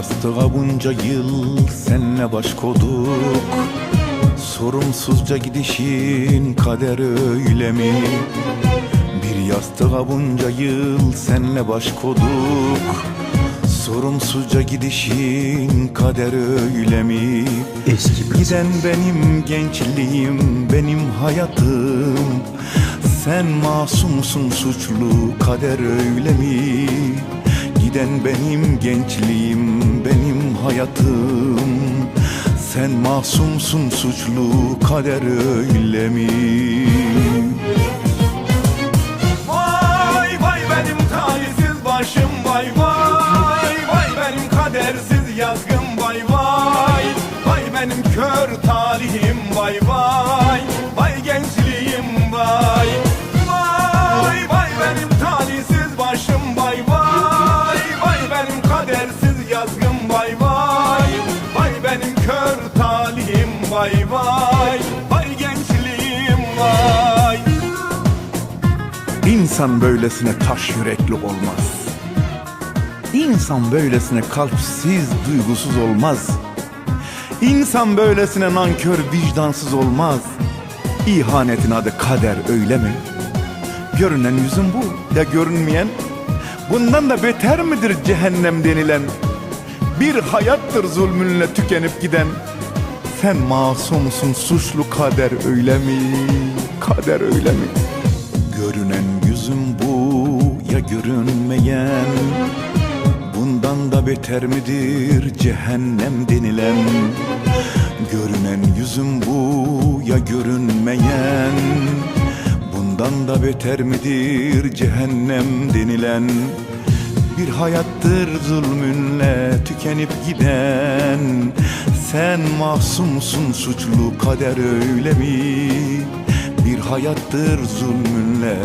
Bir yastığa bunca yıl senle baş koyduk Sorumsuzca gidişin kader öyle mi? Bir yastığa bunca yıl senle baş koyduk Sorumsuzca gidişin kader öyle mi? Eski. Giden benim gençliğim, benim hayatım Sen masumsun suçlu kader öyle mi? Giden benim gençliğim, benim hayatım. Sen masumsun suçlu kader öyle mi? Vay vay benim talihsiz başım vay vay. Vay benim kadersiz yazgım vay vay. Vay benim kör talihim vay vay. Vay gençliğim vay vay vay Vay gençliğim vay İnsan böylesine taş yürekli olmaz. İnsan böylesine kalpsiz, duygusuz olmaz. İnsan böylesine nankör, vicdansız olmaz. İhanetin adı kader öyle mi? Görünen yüzün bu ya görünmeyen? Bundan da beter midir cehennem denilen? Bir hayattır zulmünle tükenip giden. Sen masumsun suçlu kader öyle mi? Kader öyle mi? Görünen yüzüm bu ya görünmeyen? Bundan da beter midir cehennem denilen? Görünen yüzüm bu ya görünmeyen? Bundan da beter midir cehennem denilen? Bir hayattır zulmünle tükenip giden Sen mahsumsun suçlu kader öyle mi? Bir hayattır zulmünle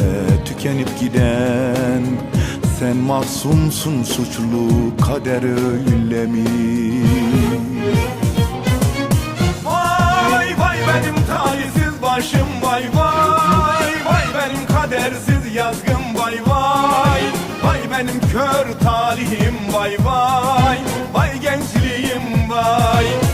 tükenip giden. Sen mahsumsun suçlu kader öyle mi? Vay vay benim talihsiz başım vay vay. Vay benim kadersiz yazgım vay vay. Vay benim kör talihim vay vay. Vay gençliğim vay